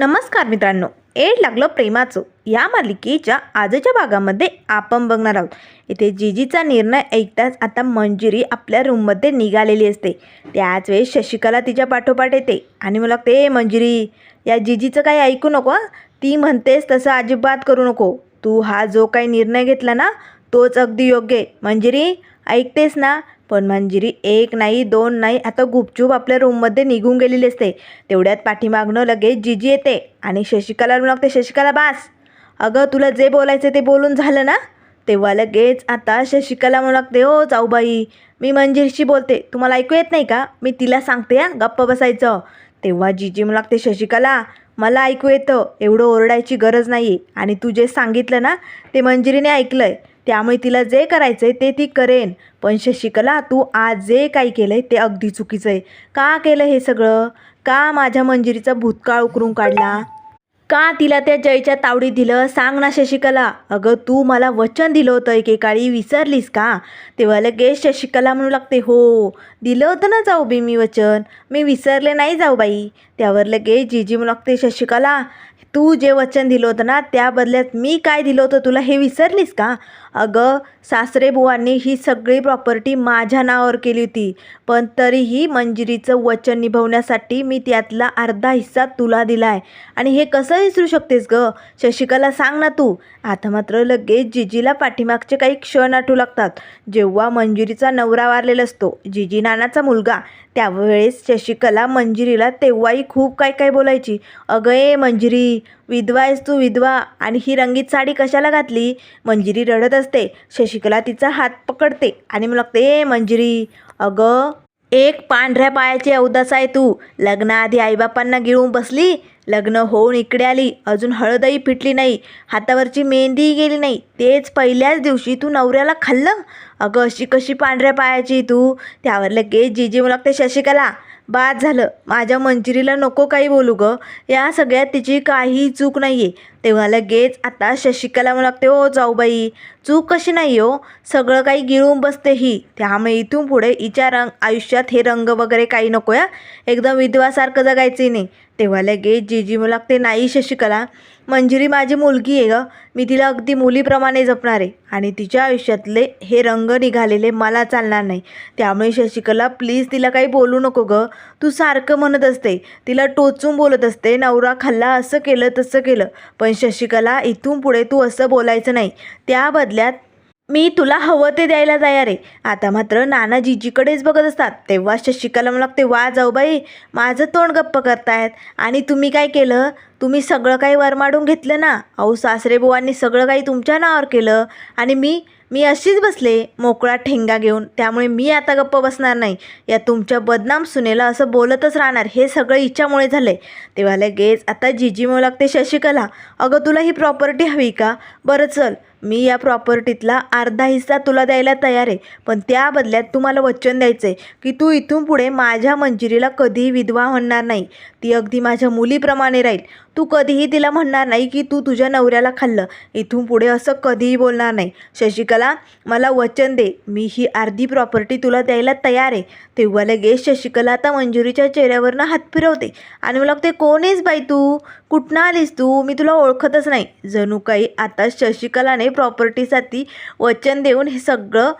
नमस्कार मित्रांनो एड लागलं प्रेमाचं. या मालिकेच्या आजच्या भागामध्ये आपण बघणार आहोत. इथे जिजीचा निर्णय ऐकताच आता मंजिरी आपल्या रूममध्ये निघालेली असते. त्याच वेळेस शशिकला तिच्या पाठोपाठ येते आणि मला ते मंजिरी या जिजीचं काही ऐकू नको ती म्हणतेस तसं अजिबात करू नको. तू हा जो काही निर्णय घेतला ना तोच अगदी योग्य आहे. मंजिरी ऐकतेस ना? पण मंजिरी एक नाही दोन नाही आता गुपचूप आपल्या रूममध्ये निघून गेलेली असते. तेवढ्यात पाठीमागनं लगेच जिजी येते आणि शशिकला लागते शशिकला बास अगं तुला जे बोलायचं ते बोलून झालं ना? तेव्हा लगेच आता शशिकला म्हणू लागते हो जाऊबाई मी मंजिरीशी बोलते तुम्हाला ऐकू येत नाही का? मी तिला सांगते हा गप्प बसायचं. तेव्हा जिजी म्हणू लागते शशिकला मला ऐकू येतं एवढं ओरडायची गरज नाही आहे आणि तू जे सांगितलं ना ते मंजिरीने ऐकलं आहे त्यामुळे तिला जे करायचं आहे ते ती करेन. पण शशिकला तू आज जे काही केलं आहे ते अगदी चुकीचं आहे का केलं हे सगळं? का माझ्या मंजिरीचा भूतकाळ उकरून काढला? का तिला त्या जयच्या तावडीत दिलं? सांग ना शशिकला. अगं तू मला वचन दिलं होतं एकेकाळी. विसरलीस का? तेव्हा लगेच शशिकला म्हणू लागते हो दिलं होतं ना जाऊ बी मी वचन. मी विसरले नाही जाऊ बाई. त्यावर लगेच जीजी म्हणू लागते शशिकला तू जे वचन दिलं होतं ना त्या बदल्यात मी काय दिलं होतं तुला? हे विसरलीस का? अगं सासरेबुवांनी ही सगळी प्रॉपर्टी माझ्या नावावर केली होती. पण तरीही मंजिरीचं वचन निभवण्यासाठी मी त्यातला अर्धा हिस्सा तुला दिला आहे आणि हे कसं विसरू शकतेस ग? शशिकला सांग ना तू. आता मात्र लगेच जिजीला पाठीमागचे काही क्षण आठवू लागतात. जेव्हा मंजिरीचा नवरा वारलेला असतो जिजी नानाचा मुलगा त्यावेळेस शशिकला मंजिरीला तेव्हाही खूप काय काय बोलायची. अगं ए मंजिरी विधवा आहेस तू विधवा. आणि ही रंगीत साडी कशाला घातली? मंजिरी रडत असते. शशिकला तिचा हात पकडते आणि मग लागते ए मंजिरी अगं एक पांढऱ्या पायाची अवदास आहे तू. लग्नाआधी आईबापांना गिळून बसली. लग्न होऊन इकडे आली. अजून हळदही फिटली नाही. हातावरची मेहंदीही गेली नाही. तेच पहिल्याच दिवशी तू नवऱ्याला खाल्लं. अगं अशी कशी पांढऱ्या पायाची तू. त्यावर लगेच जिजी मला लागते शशिकला. बाद झालं. माझ्या मंजिरीला नको काही बोलू गं. या सगळ्यात तिची काही चूक नाही आहे तेव्हा लगेच आता शशिकला मला लागते हो, ओ जाऊबाई चूक कशी नाही हो सगळं काही गिळून बसते ही. त्यामुळे इथून पुढे हिच्या रंग आयुष्यात हे रंग वगैरे काही नको या एकदम विधवासारखं जगायचे नाही तेव्हा लगेच जीजी मला लागते नाही शशिकला मंजिरी माझी मुलगी आहे ग. मी तिला अगदी मुलीप्रमाणे जपणार आहे आणि तिच्या आयुष्यातले हे रंग निघालेले मला चालणार नाही. त्यामुळे शशिकला प्लीज तिला काही बोलू नको ग. तू सारखं म्हणत असते. तिला टोचून बोलत असते. नवरा खाल्ला असं केलं तसं केलं. पण शशिकला इथून पुढे तू असं बोलायचं नाही. त्या बदल्यात मी तुला हवं ते द्यायला तयार आहे. आता मात्र नाना जिजीकडेच बघत असतात. तेव्हा शशिकला मला लागते वा जाऊ बाई. माझं तोंड गप्प करतायत. आणि तुम्ही काय केलं? तुम्ही सगळं काही वरमाडून घेतलं ना? अहो सासरेबुवांनी सगळं काही तुमच्या नावावर केलं. आणि मी मी अशीच बसले मोकळा ठेंगा घेऊन. त्यामुळे मी आता गप्प बसणार नाही. या तुमच्या बदनाम सुनेला असं बोलतच राहणार हे सगळं इच्छामुळे झालं आहे तेव्हा लगेच आता जिजी म्हणू लागते शशिकला. अगं तुला ही प्रॉपर्टी हवी का? बरं चल. मी या प्रॉपर्टीतला अर्धा हिस्सा तुला द्यायला तयार आहे. पण त्या बदल्यात तू मला वचन द्यायचं आहे की तू इथून पुढे माझ्या मंजिरीला कधीही विधवा म्हणणार नाही. ती अगदी माझ्या मुलीप्रमाणे राहील. तू कधीही तिला म्हणणार नाही की तू तुझ्या नवऱ्याला खाल्लं. इथून पुढे असं कधीही बोलणार नाही. शशिकला मला वचन दे. मी ही अर्धी प्रॉपर्टी तुला द्यायला तयार आहे. तेव्हा लगेच शशिकला आता मंजुरीच्या चेहऱ्यावरनं हात फिरवते. आणि मला ते कोण आहेस बाई तू? कुठनं आलीस तू? मी तुला ओळखतच नाही. जणू काही आता शशिकलाने प्रॉपर्टीसाठी वचन देऊन हे सगळं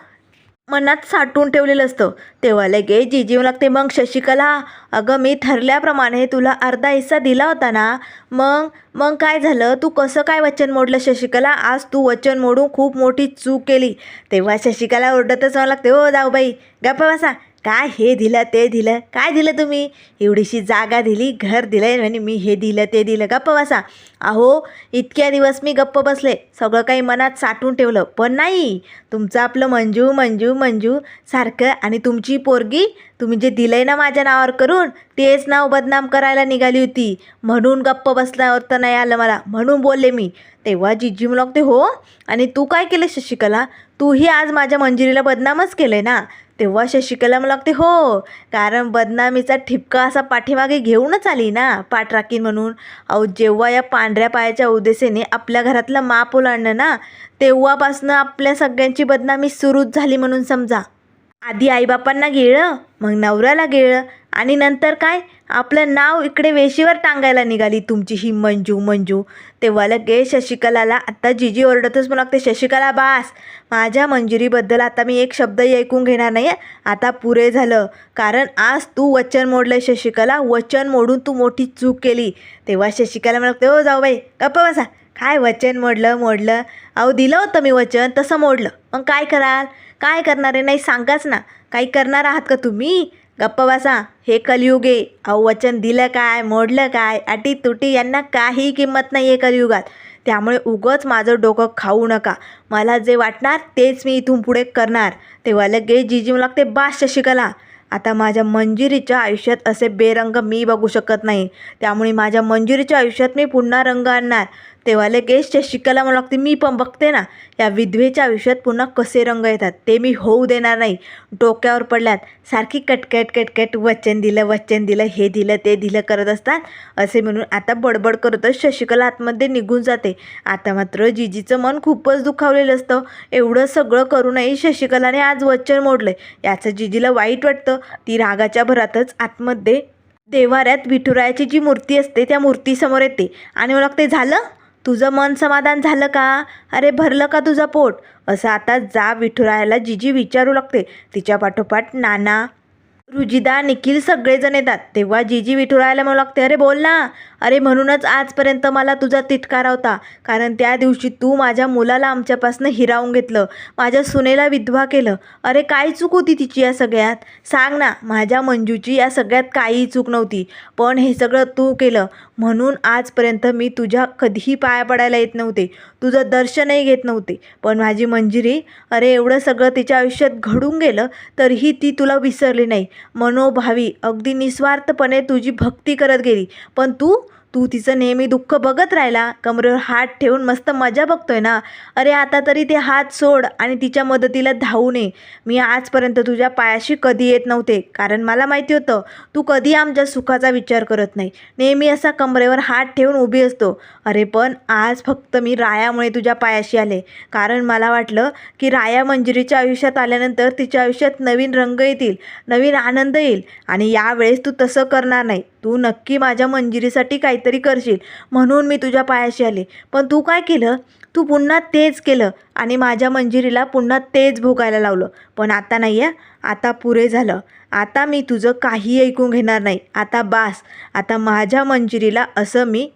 मनात साठवून ठेवलेलं असतं. तेव्हा लगेच जिजीव लागते मग शशिकला अगं मी ठरल्याप्रमाणे तुला अर्धा हिस्सा दिला होता ना मग मग काय झालं? तू कसं काय वचन मोडलं शशिकला? आज तू वचन मोडून खूप मोठी चूक केली. तेव्हा शशिकला ओरडतच मला लागते. हो जाऊ बाई गप्पा बसा. काय हे दिलं ते दिलं काय दिलं तुम्ही? एवढीशी जागा दिली घर दिलं म्हणे मी हे दिलं ते दिलं. गप्प बसा. अहो इतक्या दिवस मी गप्प बसले. सगळं काही मनात साठवून ठेवलं. पण नाही तुमचं आपलं मंजू मंजू मंजू सारखं आणि तुमची पोरगी तुम्ही जे दिलंय ना माझ्या नावावर करून तेच नाव बदनाम करायला निघाली होती. म्हणून गप्प बसल्यावर तर नाही आलं मला. म्हणून बोलले मी. तेव्हा जिजी लागते हो आणि तू काय केलं शशिकला? तूही आज माझ्या मंजिरीला बदनामच केलं आहे ना? तेव्हा शशिकला मला लागते हो कारण बदनामीचा ठिपका असा पाठीमागे घेऊनच आली ना पाठराखीन म्हणून. अहो जेव्हा या पांढऱ्या पायाच्या उद्देशाने आपल्या घरातलं माप ओलांडणं ना तेव्हापासनं आपल्या सगळ्यांची बदनामी सुरूच झाली म्हणून समजा. आधी आईबापांना गिळलं मग नवऱ्याला गिळलं आणि नंतर काय? आपलं नाव इकडे वेशीवर टांगायला निघाली तुमची ही मंजू मंजू. तेव्हा लगे शशिकलाला आत्ता जिजी ओरडतच मला लागते शशिकला बास माझ्या मंजुरीबद्दल आता मी एक शब्दही ऐकून घेणार नाही आहे आता पुरे झालं. कारण आज तू वचन मोडलं शशिकला. वचन मोडून तू मोठी चूक केली. तेव्हा शशिकला मला हो जाऊ बाई गप्प बसा. काय वचन मोडलं मोडलं? अहो दिलं होतं मी वचन तसं मोडलं. मग काय कराल? काय करणार आहे? नाही सांगाच ना. काही करणार आहात का तुम्ही? गप्प बसा. हे कलयुग आहे अहो वचन दिलं काय मोडलं काय अटी तुटी यांना काही किंमत नाही आहे कलियुगात. त्यामुळे उगंच माझं डोकं खाऊ नका. मला जे वाटणार तेच मी इथून पुढे करणार. तेव्हा लगेच जिजी मला लागते बास शशिकला. आता माझ्या मंजिरीच्या आयुष्यात असे बेरंग मी बघू शकत नाही. त्यामुळे माझ्या मंजिरीच्या आयुष्यात मी पुन्हा रंग आणणार. तेव्हा लगेच शशिकला मला लागते. मी पण बघते ना या विधवेच्या आयुष्यात पुन्हा कसे रंग येतात. ते मी होऊ देणार नाही. डोक्यावर पडल्यात. सारखी कटकट कटकट वचन दिलं वचन दिलं हे दिलं ते दिलं करत असतात. असे म्हणून आता बडबड करतच शशिकला आतमध्ये निघून जाते. आता मात्र जिजीचं मन खूपच दुखावलेलं असतं. एवढं सगळं करूनही शशिकलाने आज वचन मोडलं याचं जिजीला वाईट वाटतं. ती रागाच्या भरातच आतमध्ये देवाऱ्यात विठुरायाची जी मूर्ती असते त्या मूर्तीसमोर येते. आणि मला ते झालं? तुझं मन समाधान झालं का? अरे भरलं का तुझं पोट? असं आता जा विठुरायाला जिजी विचारू लागते. तिच्या पाठोपाठ नाना रुजिदा निखिल सगळेजण येतात. तेव्हा जीजी विठुरायला म्हणू लागते अरे बोल ना. अरे म्हणूनच आजपर्यंत मला तुझा तिटकारा होता. कारण त्या दिवशी तू माझ्या मुलाला आमच्यापासून हिरावून घेतलं. माझ्या सुनेला विधवा केलं. अरे काय चूक होती तिची या सगळ्यात? सांग ना माझ्या मंजूची या सगळ्यात काहीही चूक नव्हती. पण हे सगळं तू केलं. म्हणून आजपर्यंत मी तुझ्या कधीही पाया पडायला येत नव्हते. तुझं दर्शनही घेत नव्हते. पण माझी मंजिरी अरे एवढं सगळं तिच्या आयुष्यात घडून गेलं तरीही ती तुला विसरली नाही. मनोभावी अगदी निस्वार्थपणे तुझी भक्ती करत गेली. पण तू तू तिचं नेहमी दुःख बघत राहिला. कमरेवर हात ठेवून मस्त मजा बघतोय ना. अरे आता तरी ते हात सोड आणि तिच्या मदतीला धावू नये. मी आजपर्यंत तुझ्या पायाशी कधी येत नव्हते कारण मला माहिती होतं तू कधी आमच्या सुखाचा विचार करत नाही. नेहमी असा कमरेवर हात ठेवून उभी असतो. अरे पण आज फक्त मी रायामुळे तुझ्या पायाशी आले. कारण मला वाटलं की राया मंजिरीच्या आयुष्यात आल्यानंतर तिच्या आयुष्यात नवीन रंग येतील नवीन आनंद येईल आणि यावेळेस तू तसं करणार नाही. तू नक्की माझ्या मंजिरीसाठी काहीतरी करशील म्हणून मी तुझ्या पायाशी आले. पण तू काय केलं? तू पुन्हा तेच केलं आणि माझ्या मंजिरीला पुन्हा तेच भोगायला लावलं. पण आता नाही आहे आता पुरे झालं. आता मी तुझं काही ऐकून घेणार नाही. आता बास. आता माझ्या मंजिरीला असं मी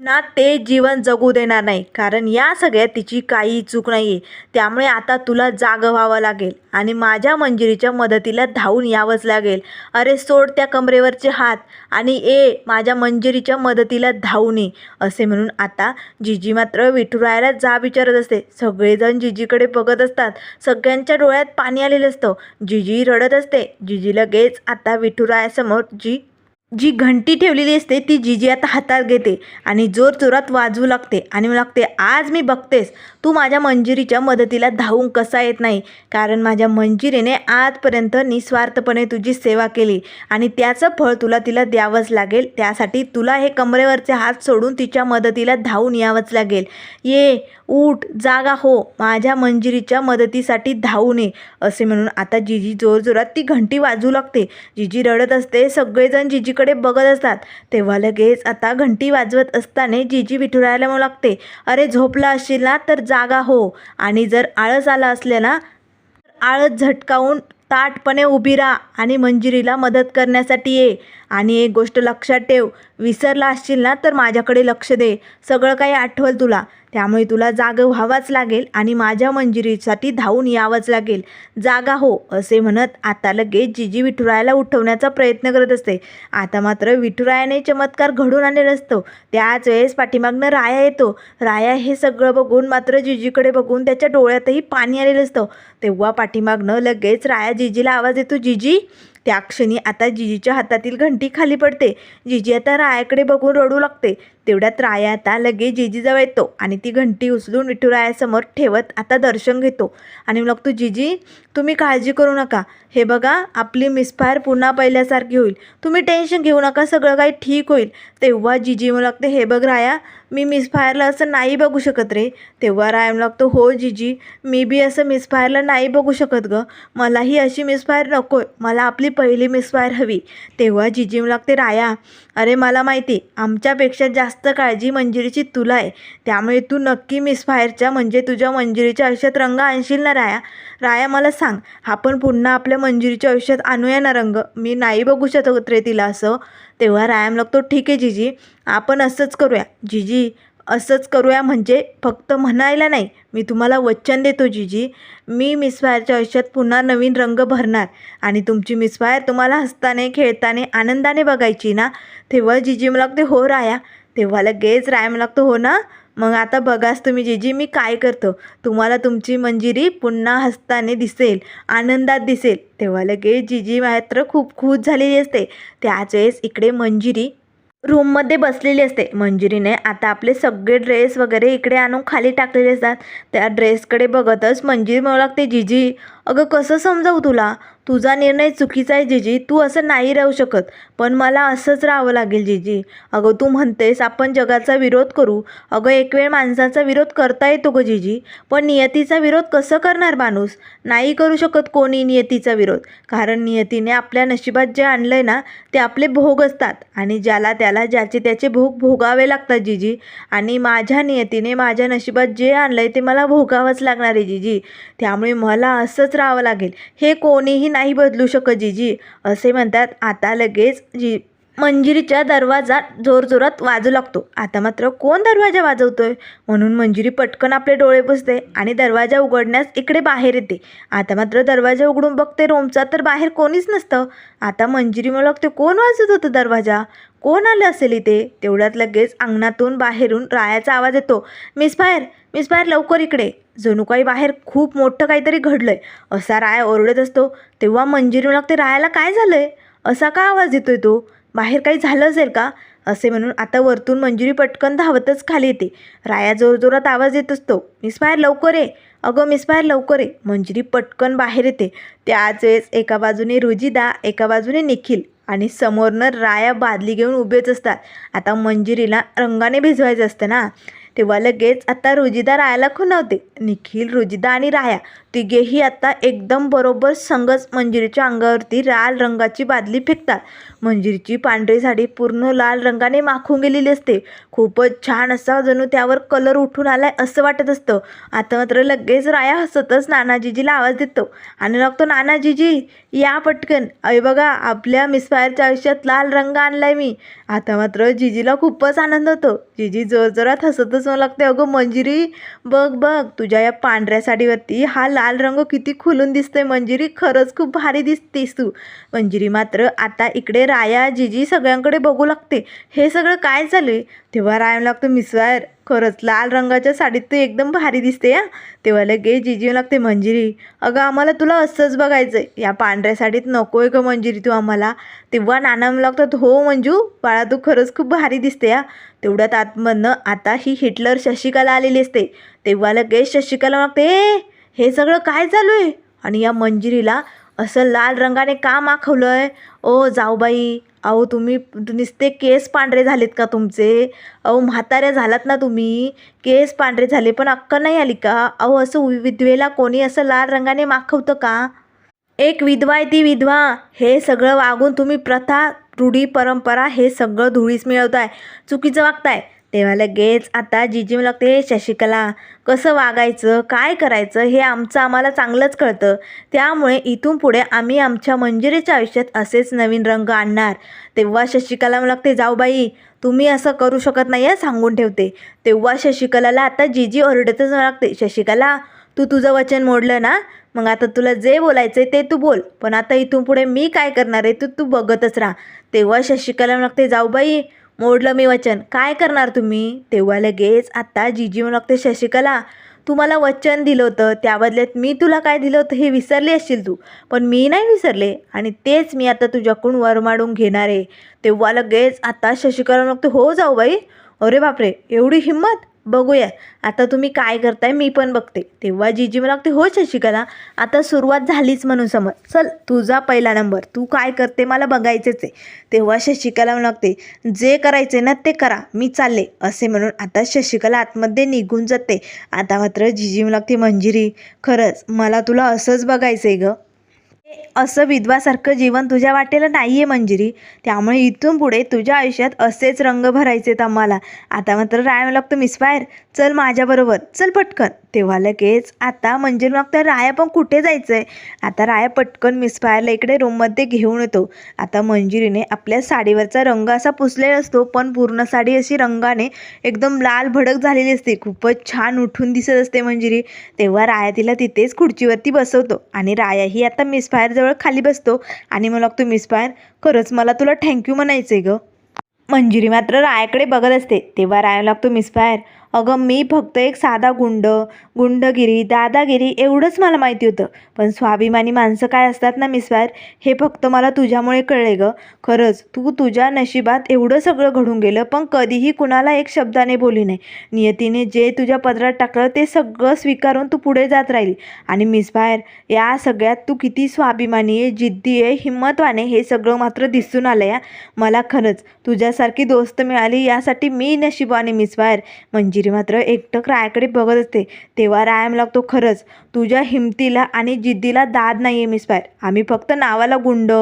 ना ते जीवन जगू देणार नाही. कारण या सगळ्यात तिची काही चूक नाही आहे त्यामुळे आता तुला जागं व्हावं लागेल आणि माझ्या मंजिरीच्या मदतीला धावून यावंच लागेल. अरे सोड त्या कमरेवरचे हात आणि ए माझ्या मंजिरीच्या मदतीला धावून ये असे म्हणून आता जिजी मात्र विठुरायाला जा विचारत असते. सगळेजण जिजीकडे बघत असतात. सगळ्यांच्या डोळ्यात पाणी आलेलं असतं. जिजी रडत असते. जिजी लगेच आता विठुरायासमोर जी जी घंटी ठेवलेली असते ती जिजी आता हातात घेते आणि जोर जोरात वाजवू लागते आणि लागते आज मी बघतेस तू माझ्या मंजिरीच्या मदतीला धावून कसा येत नाही? कारण माझ्या मंजिरीने आजपर्यंत निस्वार्थपणे तुझी सेवा केली आणि त्याचं फळ तुला तिला द्यावंच लागेल. त्यासाठी तुला हे कमरेवरचे हात सोडून तिच्या मदतीला धावून यावंच लागेल. ये उठ जागा हो माझ्या मंजिरीच्या मदतीसाठी धावून ये असे म्हणून आता जिजी जोरजोरात ती घंटी वाजू लागते. जिजी रडत असते सगळेजण जिजीकडे बघत असतात. तेव्हा लगेच आता घंटी वाजवत असताना जिजी विठुरायला म्हणू लागते अरे झोपला असशील ना तर जागा हो. आणि जर आळस आला असले ना आळस झटकावून ताटपणे उभी राहा आणि मंजिरीला मदत करण्यासाठी ये. आणि एक गोष्ट लक्षात ठेव विसरला असशील ना तर माझ्याकडे लक्ष दे. सगळं काही आठवल तुला. त्यामुळे तुला जाग व्हावाच लागेल आणि माझ्या मंजिरीसाठी धावून यावंच लागेल. जागा हो असे म्हणत आता लगेच जिजी विठुरायाला उठवण्याचा प्रयत्न करत असते. आता मात्र विठुरायाने चमत्कार घडून आणलेला असतो. त्याच वेळेस पाठीमागनं राया येतो. राया हे सगळं बघून मात्र जिजीकडे बघून त्याच्या डोळ्यातही पाणी आलेलं असतं. तेव्हा पाठीमागनं लगेच राया जिजीला आवाज येतो जिजी त्या क्षणी आता जिजीच्या हातातील घंटी खाली पडते. जिजी आता रायाकडे बघून रडू लागते. तेवढ्यात राया आता लगेच जिजीजवळ येतो आणि ती घंटी उचलून विठुरायासमोर ठेवत आता दर्शन घेतो. आणि मग तू जिजी तुम्ही काळजी करू नका. हे बघा आपली मिसफायर पुन्हा पहिल्यासारखी होईल. तुम्ही टेन्शन घेऊ नका सगळं काही ठीक होईल. तेव्हा जिजी म्हणू लागते हे बघ राया मी मिसफायरला असं नाही बघू शकत रे. तेव्हा राया म्हणू लागतो हो जिजी मी बी असं मिसफायरला नाही बघू शकत गं. मलाही अशी मिसफायर नको आहे मला आपली पहिली मिसफायर हवी. तेव्हा जिजी म्हणू लागते राया अरे मला माहिती आमच्यापेक्षा जास्त जास्त काळजी मंजिरीची तुला आहे. त्यामुळे तू नक्की मिसफायरच्या म्हणजे तुझ्या मंजिरीच्या आयुष्यात रंग आणशील ना राया? राया मला सांग आपण पुन्हा आपल्या मंजिरीच्या आयुष्यात आणूया ना रंग? मी नाही बघू शकत रे तिला असं. तेव्हा रायाम लागतो ठीक आहे जिजी आपण असंच करूया. जिजी असंच करूया म्हणजे फक्त म्हणायला नाही मी तुम्हाला वचन देतो जिजी. मी मिसफायरच्या आयुष्यात पुन्हा नवीन रंग भरणार आणि तुमची मिसफायर तुम्हाला हसताने खेळताने आनंदाने बघायची ना? तेव्हा जिजी मला ते हो राया. तेव्हा लगेच रायम लागतो हो ना? मग आता बघाच तुम्ही जिजी मी काय करतो? तुम्हाला तुमची मंजिरी पुन्हा हसताने दिसेल आनंदात दिसेल. तेव्हा लगेच जिजी मात्र खूप खुश झालेली असते. त्याच वेळेस इकडे मंजिरी रूममध्ये बसलेली असते. मंजिरीने आता आपले सगळे ड्रेस वगैरे इकडे आणून खाली टाकलेले असतात. त्या ड्रेसकडे बघतच मंजिरी म्हणू लागते जिजी अगं कसं समजावू तुला? तुझा निर्णय चुकीचा आहे जिजी. तू असं नाही राहू शकत. पण मला असंच राहावं लागेल जिजी. अगं तू म्हणतेस आपण जगाचा विरोध करू. अगं एक वेळ माणसाचा विरोध करता येतो गं जिजी. पण नियतीचा विरोध कसं करणार माणूस? नाही करू शकत कोणी नियतीचा विरोध. कारण नियतीने आपल्या नशिबात जे आणलं आहे ना ते आपले भोग असतात. आणि ज्याला त्याला ज्याचे त्याचे भोग भोगावे लागतात जिजी. आणि माझ्या नियतीने माझ्या नशिबात जे आणलं आहे ते मला भोगावंच लागणार आहे जिजी. त्यामुळे मला असंच राहावं लागेल. हे कोणीही नाही बदलू शकत जीजी. असे म्हणतात. आता लगेच जी मंजिरीच्या दरवाजा जोरजोरात वाजू लागतो. आता मात्र कोण दरवाजा वाजवतोय? म्हणून मंजिरी पटकन आपले डोळे पुसते आणि दरवाजा उघडण्यास इकडे बाहेर येते. आता मात्र दरवाजा उघडून बघते रोमचा तर बाहेर कोणीच नसतं. आता मंजिरी मला लागते कोण वाजत होतं दरवाजा? कोण आलं असेल इथे? तेवढ्यात लगेच अंगणातून बाहेरून रायाचा आवाज येतो. मिस बाहेर मिस बाहेर लवकर इकडे. जणू काही बाहेर खूप मोठं काहीतरी घडलंय. असा राया ओरडत असतो. तेव्हा मंजिरी लागते रायाला काय झालंय? असा का आवाज येतोय तो? बाहेर काही झालं असेल का? असे म्हणून आता वरतून मंजुरी पटकन धावतच खाली येते. राया जोरजोरात आवाज येत असतो. मिस बाहेर लवकर ये. अगं मिस बाहेर लवकर ये. मंजिरी पटकन बाहेर येते. त्याच वेळेस एका बाजूने रुजिदा एका बाजूने निखिल. आणि समोरनं राया बादली घेऊन उभेच असतात. आता मंजिरीला रंगाने भिजवायचं असतं ना. तेव्हा लगेच आता रुजिदा रायाला खुणावते. निखिल रुजिदा आणि राया तिघेही आता एकदम बरोबर संगच मंजिरीच्या अंगावरती लाल रंगाची बादली फेकतात. मंजिरीची पांढरी साडी पूर्ण लाल रंगाने माखून गेलेली असते. खूपच छान असा जणू त्यावर कलर उठून आलाय असं वाटत असतं. आता मात्र लगेच राया हसतच नानाजीजीला आवाज देतो. आणि लागतो नानाजीजी या पटकन. अय बघा आपल्या मिसफायरच्या आयुष्यात लाल रंग आणलाय मी. आता मात्र जिजीला खूपच आनंद होतो. जिजी जोरजोरात हसतच मला लागते अगं मंजिरी बघ बघ तुझ्या या पांढऱ्या साडीवरती हा लाल रंग किती खुलून दिसतोय. मंजिरी खरंच खूप भारी दिसतेस तू. मंजिरी मात्र आता इकडे राया जिजी सगळ्यांकडे बघू लागते. हे सगळं काय चालू आहे? तेव्हा राया लागतो मिसवायर खरंच लाल रंगाच्या साडीत तू एकदम भारी दिसते या तेव्हा लगे जिजी लागते मंजिरी अगं आम्हाला तुला असंच बघायचं आहे या पांढऱ्या साडीत नको आहे का मंजिरी तू आम्हाला. तेव्हा नाना लागतात हो मंजू बाळा तू खरंच खूप भारी दिसते या तेवढ्यात आतमधनं आता ही हिटलर शशिकाला आलेली असते. तेव्हा लगेच शशिकाला मागते हे सगळं काय चालू आहे? आणि या मंजिरीला असं लाल रंगाने का माखवलं आहे ओ जाऊबाई अहो तुम्ही नुसते केस पांढरे झालेत का तुमचे? अहो म्हाताऱ्या झालात ना तुम्ही? केस पांढरे झाले पण अक्कल नाही आली का? अहो असं विधवेला कोणी असं लाल रंगाने माखवतं का? एक विधवा आहे ती विधवा. हे सगळं वागून तुम्ही प्रथा रूढी परंपरा हे सगळं धुळीस मिळवताय. चुकीचं वागताय. तेव्हा लगेच आता जीजी मला लागते शशिकला कसं वागायचं? काय करायचं? हे आमचं आम्हाला चांगलंच कळतं. त्यामुळे इथून पुढे आम्ही आमच्या मंजिरीच्या आयुष्यात असेच नवीन रंग आणणार. तेव्हा शशिकला लागते जाऊ बाई तुम्ही असं करू शकत नाही आहे सांगून ठेवते. तेव्हा शशिकलाला आता जिजी ओरडतच लागते शशिकला तू तुझं वचन मोडलं ना? मग आता तुला जे बोलायचं आहे ते तू बोल. पण आता इथून पुढे मी काय करणार आहे तू तू बघतच राहा. तेव्हा शशिकला म्हणू लागते जाऊ बाई मोडलं मी वचन. काय करणार तुम्ही? तेव्हा लगेच आत्ता जीजी म्हणू लागते शशिकला तू मला वचन दिलं होतं. त्या बदल्यात मी तुला काय दिलं होतं हे विसरले असशील तू. पण मी नाही विसरले आणि तेच मी आता तुझ्याकडून वरमाडून घेणार आहे. तेव्हा लगेच आता शशिकला म्हणू हो जाऊ बाई. अरे बापरे एवढी हिंमत? बघूया. आता तुम्ही काय करताय मी पण बघते. तेव्हा जीजी मला लागते हो शशिकला आता सुरुवात झालीच म्हणून समज. चल तुझा पहिला नंबर. तू काय करते मला बघायचेच आहे. तेव्हा शशिकला म्हणू लागते जे करायचे ना ते करा. मी चालले. असे म्हणून आता शशिकला आतमध्ये निघून जाते. आता मात्र जीजी म्हणू लागते मंजिरी खरंच मला तुला असंच बघायचं आहे गं. असं विधवासारखं जीवन तुझ्या वाटेला नाही आहे मंजिरी. त्यामुळे इथून पुढे तुझ्या आयुष्यात असेच रंग भरायचे आहेत आम्हाला. आता मात्र राय लागतो मिसफायर चल माझ्याबरोबर. चल पटकन. तेव्हा लगेच आता म्हणजे मंजिरीला तर राया पण कुठे जायचं आहे आता राया पटकन मिसफायरला इकडे रूममध्ये घेऊन येतो. आता मंजिरीने आपल्या साडीवरचा रंग असा पुसलेला असतो पण पूर्ण साडी अशी रंगाने एकदम लाल भडक झालेली असते. खूपच छान उठून दिसत असते मंजिरी. तेव्हा राया तिला तिथेच खुर्चीवरती बसवतो आणि रायाही आता मिसफायरजवळ खाली बसतो आणि मग लागतो मिसफायर खरंच मला तुला थँक्यू म्हणायचं आहे गं. मंजिरी मात्र रायाकडे बघत असते. तेव्हा राया लागतो मिसफायर अगं मी फक्त एक साधा गुंड गुंडगिरी दादागिरी एवढंच मला माहिती होतं. पण स्वाभिमानी माणसं काय असतात ना मिसफायर हे फक्त मला तुझ्यामुळे कळले गं. खरंच तू तुझ्या नशिबात एवढं सगळं घडून गेलं पण कधीही कुणाला एक शब्दाने बोली नाही. नियतीने जे तुझ्या पदरात टाकलं ते सगळं स्वीकारून तू पुढे जात राहिली. आणि मिसफायर या सगळ्यात तू किती स्वाभिमानी आहे जिद्दी आहे हिंमतवाने हे सगळं मात्र दिसून आलं या मला खरंच तुझ्यासारखी दोस्त मिळाली यासाठी मी नशिबाने मिसफायर म्हणजे मंजिरी मात्र एकटक रायाकडे बघत असते. तेव्हा राया लागतो खरंच तुझ्या हिमतीला आणि जिद्दीला दाद नाही आहे मिसफायर आम्ही फक्त नावाला गुंड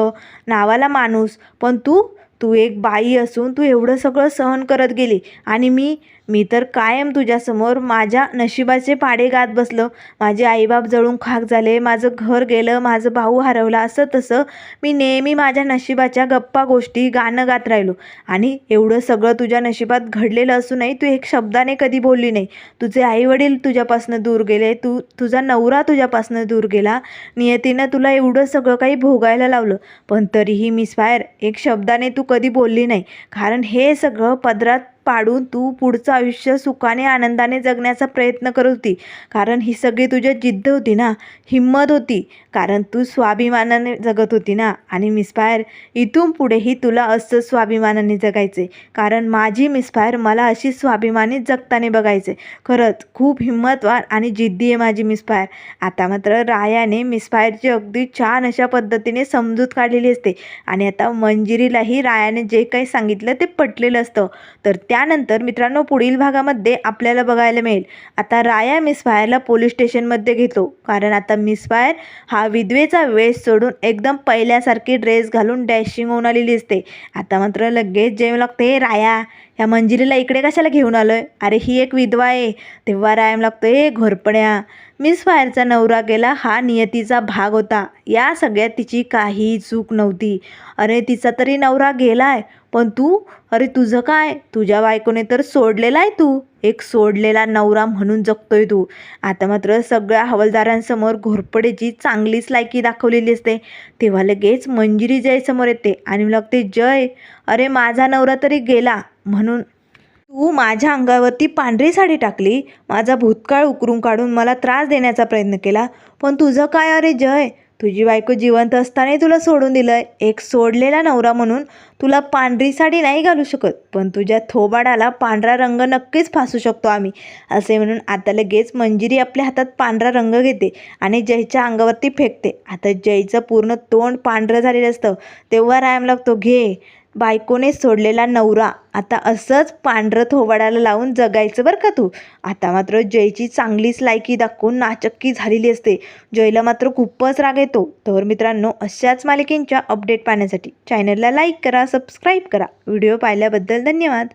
नावाला माणूस. पण तू तू एक बाई असून तू एवढं सगळं सहन करत गेली आणि मी मी तर कायम तुझ्यासमोर माझ्या नशिबाचे पाडे गात बसलं. माझे आईबाप जळून खाक झाले माझं घर गेलं माझं भाऊ हरवला असं तसं मी नेहमी माझ्या नशिबाच्या गप्पा गोष्टी गाणं गात राहिलो. आणि एवढं सगळं तुझ्या नशिबात घडलेलं असूनही तू एक शब्दाने कधी बोलली नाही. तुझे आईवडील तुझ्यापासनं दूर गेले तू तुझा नवरा तुझ्यापासनं दूर गेला नियतीनं तुला एवढं सगळं काही भोगायला लावलं. पण तरीही मिसफायर एक शब्दाने तू कधी बोलली नाही. कारण हे सगळं पदरात पाडून तू पुढचं आयुष्य सुखाने आनंदाने जगण्याचा प्रयत्न करत होती. कारण ही सगळी तुझ्या जिद्द होती ना हिंमत होती. कारण तू स्वाभिमानाने जगत होती ना. आणि मिसफायर इथून पुढेही तुला असं स्वाभिमानाने जगायचे. कारण माझी मिसफायर मला अशी स्वाभिमानी जगताने बघायचे. खरंच खूप हिंमतवान आणि जिद्दी आहे माझी मिसफायर आता मात्र रायाने मिसफायरची अगदी छान अशा पद्धतीने समजूत काढलेली असते. आणि आता मंजिरीलाही रायाने जे काही सांगितलं ते पटलेलं असतं. तर त्या त्यानंतर मित्रांनो पुढील भागामध्ये आपल्याला बघायला मिळेल. आता राया मिसफायरला पोलीस स्टेशनमध्ये घेतो. कारण आता मिसफायर हा विधवेचा वेश सोडून एकदम पहिल्यासारखी ड्रेस घालून डॅशिंग होऊन आलेली असते आता मात्र लगेच जेम लागते राया ह्या मंजिरीला इकडे कशाला घेऊन आलोय? अरे ही एक विधवा आहे. तेव्हा रायम लागतो ए घोरपड्या मिस फायरचा नवरा गेला हा नियतीचा भाग होता. या सगळ्यात तिची काही चूक नव्हती. अरे तिचा तरी नवरा गेलाय पण तू? अरे तुझं काय? तुझ्या बायकोने तर सोडलेला आहे तू. एक सोडलेला नवरा म्हणून जगतोय तू. आता मात्र सगळ्या हवालदारांसमोर घोरपडेची चांगलीच लायकी दाखवलेली असते. तेव्हा लगेच मंजिरी जय समोर येते आणि मग लागते जय अरे माझा नवरा तरी गेला. म्हणून तू माझ्या अंगावरती पांढरी साडी टाकली माझा भूतकाळ उकरून काढून मला त्रास देण्याचा प्रयत्न केला पण तुझं काय? अरे जय तुझी बायको जिवंत असतानाही तुला सोडून दिलंय. एक सोडलेला नवरा म्हणून तुला पांढरी साडी नाही घालू शकत पण तुझ्या थोबाडाला पांढरा रंग नक्कीच फासू शकतो आम्ही असे म्हणून आता लगेच मंजिरी आपल्या हातात पांढरा रंग घेते आणि जयच्या अंगावरती फेकते. आता जयचं पूर्ण तोंड पांढरं झालेलं असतं तेव्हा रायम लागतो घे बायकोने सोडलेला नवरा. आता असंच पांढरं थोबाडाला लावून जगायचं बरं का तू? आता मात्र जयची चांगलीच लायकी दाखवून नाचक्की झालेली असते. जयला मात्र खूपच राग येतो. तर मित्रांनो अशाच मालिकेंच्या अपडेट पाहण्यासाठी चॅनलला लाईक करा सबस्क्राईब करा. व्हिडिओ पाहिल्याबद्दल धन्यवाद.